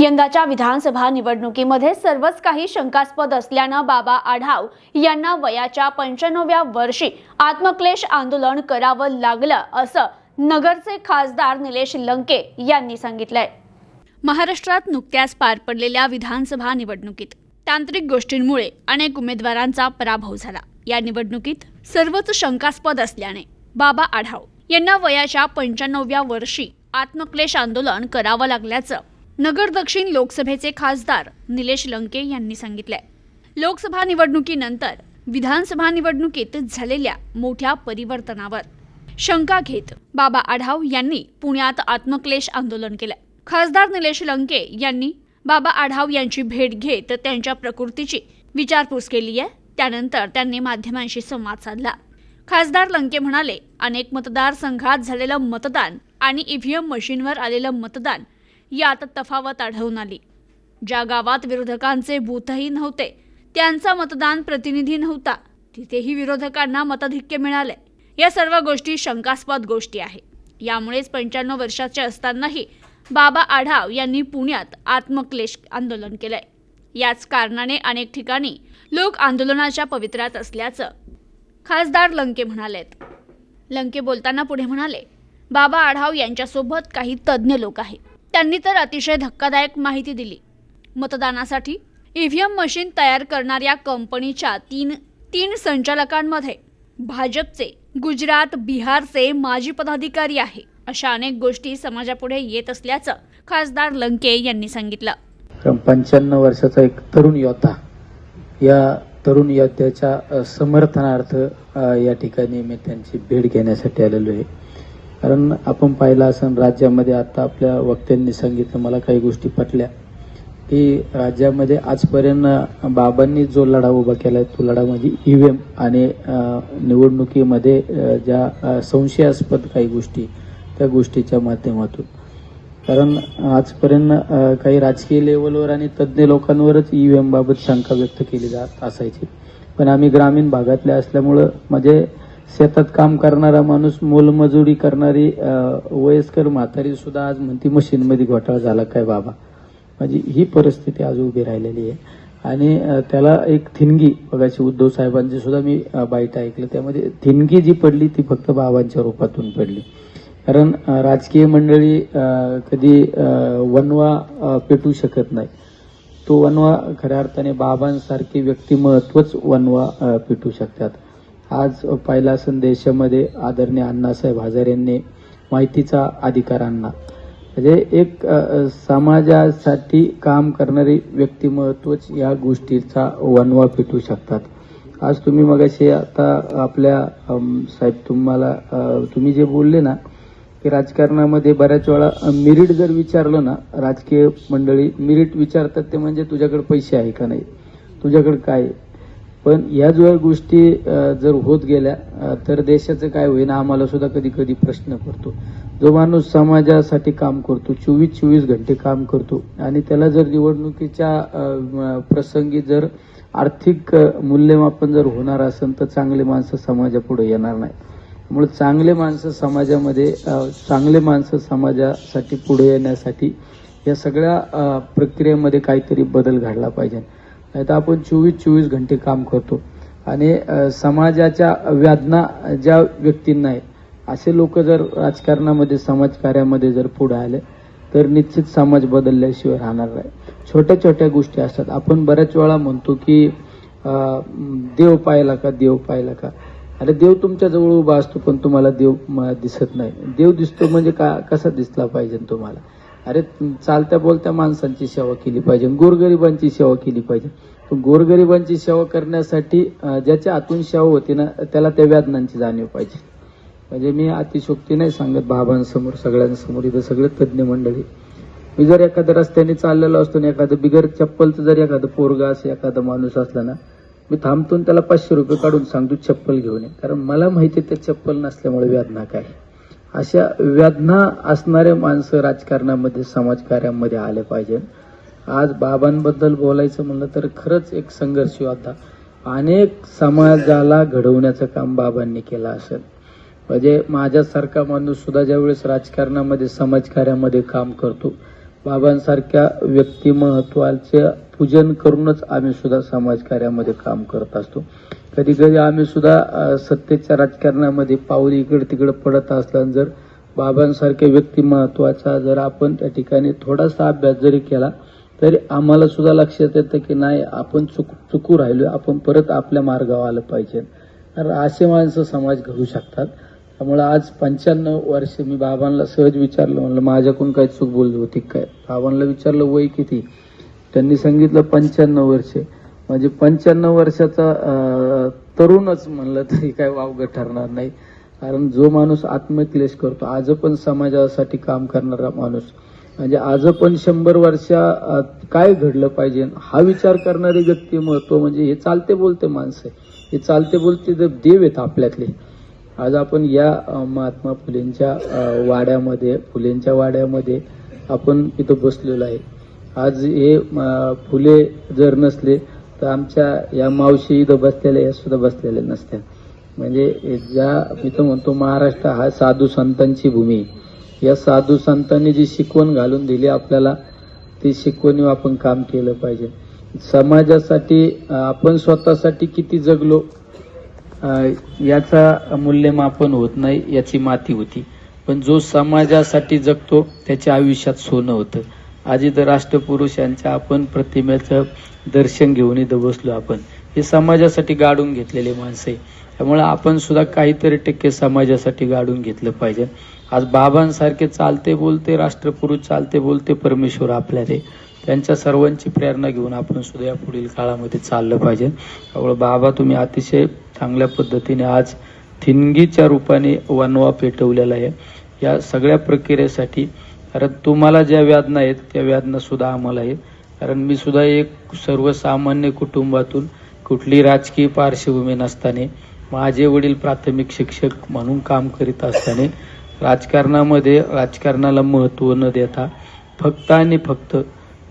यंदाच्या विधानसभा निवडणुकीमध्ये सर्वच काही शंकास्पद असल्यानं बाबा आढाव यांना वयाच्या पंच्याण्णव्या वर्षी आत्मक्लेश आंदोलन करावं लागलं असं नगरचे खासदार निलेश लंके यांनी सांगितलंय. महाराष्ट्रात नुकत्याच पार पडलेल्या विधानसभा निवडणुकीत तांत्रिक गोष्टींमुळे अनेक उमेदवारांचा पराभव झाला. या निवडणुकीत सर्वच शंकास्पद असल्याने बाबा आढाव यांना वयाच्या पंच्याण्णव्या वर्षी आत्मक्लेश आंदोलन करावं लागल्याचं नगर दक्षिण लोकसभेचे खासदार निलेश लंके यांनी सांगितले. लोकसभा निवडणुकीनंतर विधानसभा निवडणुकीत झालेल्या मोठ्या परिवर्तनावर शंका घेत बाबा आढाव यांनी पुण्यात आत्मक्लेश आंदोलन केलं. खासदार निलेश लंके यांनी बाबा आढाव यांची भेट घेत त्यांच्या प्रकृतीची विचारपूस केली आहे. त्यानंतर त्यांनी माध्यमांशी संवाद साधला. खासदार लंके म्हणाले अनेक मतदारसंघात झालेलं मतदान आणि ईव्हीएम मशीनवर आलेलं मतदान यात तफावत आढळून आली. ज्या गावात विरोधकांचे बूथही नव्हते त्यांचा मतदान प्रतिनिधी नव्हता. तिथेही विरोधकांना मताधिक्य मिळाले. या सर्व गोष्टी शंकास्पद गोष्टी आहे यामुळेच पंच्याण्णव वर्षाचे असतानाही बाबा आढाव यांनी पुण्यात आत्मक्लेश आंदोलन केलंय. याच कारणाने अनेक ठिकाणी लोक आंदोलनाच्या पवित्र्यात असल्याचं खासदार लंके म्हणालेत. लंके बोलताना पुढे म्हणाले बाबा आढाव यांच्यासोबत काही तज्ज्ञ लोक आहेत. त्यांनी तर अतिशय धक्कादायक माहिती दिली. मतदानासाठी ईव्हीएम मशीन तयार करणाऱ्या कंपनीच्या तीन तीन संचालकांमध्ये भाजपचे गुजरात बिहारचे माजी पदाधिकारी आहे अशा अनेक गोष्टी समाजापुढे येत असल्याचं खासदार लंके यांनी सांगितलं. पंच्याण्णव वर्षाचा एक तरुण योद्धा या तरुण योद्ध्याच्या समर्थनार्थ या ठिकाणी मी त्यांची भेट घेण्यासाठी आलेलो आहे. कारण आपण पाहिलं असं राज्यामध्ये आता आपल्या वक्त्यांनी सांगितलं मला काही गोष्टी पटल्या. की राज्यामध्ये आजपर्यंत बाबांनी जो लढा उभा केलाय तो लढा म्हणजे ईव्हीएम आणि निवडणुकीमध्ये ज्या संशयास्पद काही गोष्टी त्या गोष्टीच्या माध्यमातून. कारण आजपर्यंत काही राजकीय लेवलवर आणि तज्ज्ञ लोकांवरच ईव्हीएम बाबत शंका व्यक्त केली जात असायची. पण आम्ही ग्रामीण भागातल्या असल्यामुळं म्हणजे शेतात काम करणारा माणूस मोलमजुरी करणारी वयस्कर म्हातारी सुद्धा आज म्हणती मशीनमध्ये घोटाळा झाला काय बाबा? म्हणजे ही परिस्थिती आज उभी राहिलेली आहे. आणि त्याला एक थिनगी बघायची उद्धव साहेबांची सुद्धा मी बाईट ऐकलं. त्यामध्ये थिनगी जी पडली ती फक्त बाबांच्या रूपातून पडली. कारण राजकीय मंडळी कधी वनवा पेटू शकत नाही. तो वनवा खऱ्या अर्थाने बाबांसारखे व्यक्तिमत्वच वनवा पेटू शकतात. आज पहिला संदेशामध्ये देशामध्ये आदरणीय अण्णासाहेब हजारे यांनी माहितीचा अधिकार आणला. म्हणजे एक समाजासाठी काम करणारी व्यक्तिमत्वच या गोष्टीचा वनवा पेटू शकतात. आज तुम्ही मगाशी आता आपल्या साहेब तुम्हाला तुम्ही जे बोलले ना की राजकारणामध्ये बऱ्याच वेळा मिरिट जर विचारलं ना राजकीय मंडळी मिरिट विचारतात ते म्हणजे तुझ्याकडे पैसे आहे का नाही? तुझ्याकडे काय पण या जर गोष्टी जर होत गेल्या तर देशाचं काय होईना आम्हाला सुद्धा कधी कधी प्रश्न पडतो. जो माणूस समाजासाठी काम करतो चोवीस चोवीस घंटे काम करतो आणि त्याला जर निवडणुकीच्या प्रसंगी जर आर्थिक मूल्यमापन जर होणार असेल तर चांगले माणसं समाजापुढे येणार नाही त्यामुळे चांगले माणसं समाजामध्ये चांगले माणसं समाजासाठी पुढे येण्यासाठी या सगळ्या प्रक्रियेमध्ये काहीतरी बदल घडला पाहिजे. नाही तर आपण चोवीस चोवीस घंटे काम करतो. आणि समाजाच्या व्यादना ज्या व्यक्तींना आहे असे लोक जर राजकारणामध्ये समाजकार्यामध्ये जर पुढे आले तर निश्चित समाज बदलल्याशिवाय राहणार नाही. छोट्या छोट्या गोष्टी असतात. आपण बऱ्याच वेळा म्हणतो की देव पाहिला का देव पाहिला का? अरे देव तुमच्या जवळ उभा असतो पण तुम्हाला देव दिसत नाही. देव दिसतो म्हणजे का कसा दिसला पाहिजे तुम्हाला? अरे चालत्या बोलत्या माणसांची सेवा केली पाहिजे. गोरगरिबांची सेवा केली पाहिजे. गोरगरिबांची सेवा करण्यासाठी ज्याच्या आतून सेवा होती ना त्याला त्या व्यादनांची जाणीव पाहिजे. म्हणजे मी अतिशोक्ती नाही सांगत बाबांसमोर सगळ्यांसमोर इथं सगळे तज्ज्ञ मंडळी. मी जर एखाद्या रस्त्याने चाललेलो असतो आणि एखादं बिगर चप्पलचं जर एखादं पोरगा असं एखादा माणूस असला ना मी थांबतून त्याला पाचशे रुपये काढून सांगतो चप्पल घेऊन ये. कारण मला माहिती आहे त्या चप्पल नसल्यामुळे व्यादना काय. अशा वेदना असणारे माणसं राजकारणामध्ये समाजकार्यामध्ये आले पाहिजे. आज बाबांबद्दल बोलायचं म्हणलं तर खरंच एक संघर्ष होता. अनेक समाजाला घडवण्याचं काम बाबांनी केलं असेल. म्हणजे माझ्यासारखा माणूस सुद्धा ज्यावेळेस राजकारणामध्ये समाजकार्यामध्ये काम करतो बाबांसारख्या व्यक्तिमत्वाचे पूजन करूनच आम्ही सुद्धा समाजकार्यामध्ये काम करत असतो. कधी कधी आम्ही सुद्धा सत्तेच्या राजकारणामध्ये पाऊल इकडे तिकडे पडत असताना जर बाबांसारख्या व्यक्तिमत्वाचा जर आपण त्या ठिकाणी थोडासा अभ्यास जरी केला तरी आम्हाला सुद्धा लक्षात येतं की नाही आपण चुक चुकू राहिलो आपण परत आपल्या मार्गावर आलं पाहिजे. तर असे माणसं समाज घडू शकतात. त्यामुळे आज पंच्याण्णव वर्ष मी बाबांना सहज विचारलं म्हणलं माझ्याकडून काय चूक बोलली होती काय? बाबांना विचारलं वय किती? त्यांनी सांगितलं पंच्याण्णव वर्षे. म्हणजे पंच्याण्णव वर्षाचा तरुणच म्हणलं तरी काय वावगं ठरणार नाही. कारण जो माणूस आत्मक्लेश करतो आज पण समाजासाठी काम करणारा माणूस. म्हणजे आज पण शंभर वर्षा काय घडलं पाहिजे? हा विचार करणारी व्यक्तिमत्व म्हणजे हे चालते बोलते माणसं. हे चालते बोलते देव आहेत आपल्यातले. आज आपण या महात्मा फुलेंच्या वाड्यामध्ये फुलेंच्या वाड्यामध्ये आपण इथं बसलेलो आहे. आज हे फुले जर नसले तर आमच्या या मावशी इथं बसलेल्या या सुद्धा बसलेल्या नसत्या. म्हणजे ज्या मी तर म्हणतो महाराष्ट्र हा साधू संतांची भूमी आहे. या साधू संतांनी जी शिकवण घालून दिली आपल्याला ती शिकवणी आपण काम केलं पाहिजे. समाजासाठी आपण स्वतःसाठी किती जगलो याचा मूल्यमापन होत नाही याची माती होती. पण जो समाजासाठी जगतो त्याच्या आयुष्यात सोनं होतं. आज राष्ट्रपुरुष यांच्या आपण प्रतिमेचं दर्शन घेऊन इथं बसलो आपण. हे समाजासाठी गाडून घेतलेले माणसं आहे. त्यामुळे आपण सुद्धा काहीतरी टक्के समाजासाठी गाडून घेतलं पाहिजे. आज बाबांसारखे चालते बोलते राष्ट्रपुरुष चालते बोलते परमेश्वर आपल्या ते त्यांच्या सर्वांची प्रेरणा घेऊन आपण सुद्धा या पुढील काळामध्ये चाललं पाहिजे. त्यामुळे बाबा तुम्ही अतिशय चांगल्या पद्धतीने आज थिनगीच्या रूपाने वनवा पेटवलेला आहे. या सगळ्या प्रक्रियेसाठी कारण तुम्हाला ज्या व्याधना आहेत त्या वेदना सुद्धा आम्हाला आहे. कारण मी सुद्धा एक सर्वसामान्य कुटुंबातून कुठली राजकीय पार्श्वभूमी नसताना माझे वडील प्राथमिक शिक्षक म्हणून काम करीत असताना राजकारणामध्ये राजकारणाला महत्त्व न देता फक्त आणि फक्त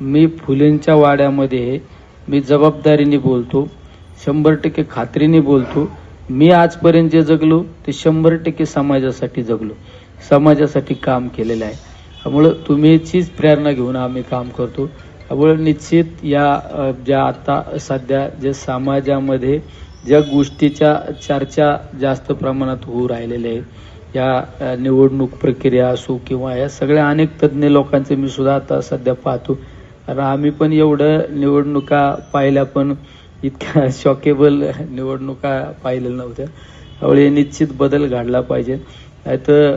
मी फुलेंच्या वाड्यामध्ये मी जबाबदारीने बोलतो शंभर टक्के खात्रीने बोलतो. मी आजपर्यंत जे जगलो ते शंभर टक्के समाजासाठी जगलो. समाजासाठी काम केलेलं आहे. त्यामुळं तुम्हीचीच प्रेरणा घेऊन आम्ही काम करतो. त्यामुळे निश्चित या ज्या आता सध्या जे समाजामध्ये ज्या गोष्टीच्या चर्चा जास्त प्रमाणात होऊ राहिलेल्या आहेत या निवडणूक प्रक्रिया असो किंवा या सगळ्या अनेक तज्ज्ञ लोकांचे मी सुद्धा आता सध्या पाहतो. कारण आम्ही पण एवढं निवडणुका पाहिल्या पण इतक्या शॉकेबल निवडणुका पाहिलेल्या नव्हत्या. त्यामुळे निश्चित बदल घडला पाहिजे. नाहीतर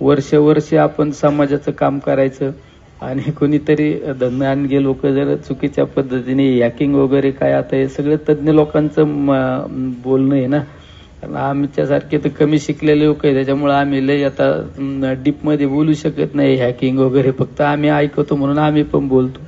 वर्ष वर्ष आपण समाजाचं काम करायचं आणि कोणीतरी धंदानगे लोक जर चुकीच्या पद्धतीने हॅकिंग वगैरे काय आता हे सगळं तज्ज्ञ लोकांचं म- बोलणं आहे ना. कारण आमच्यासारखे तर कमी शिकलेले लोक आहे त्याच्यामुळे आम्ही लय आता डीपमध्ये बोलू शकत नाही हॅकिंग वगैरे. फक्त आम्ही ऐकतो म्हणून आम्ही पण बोलतो.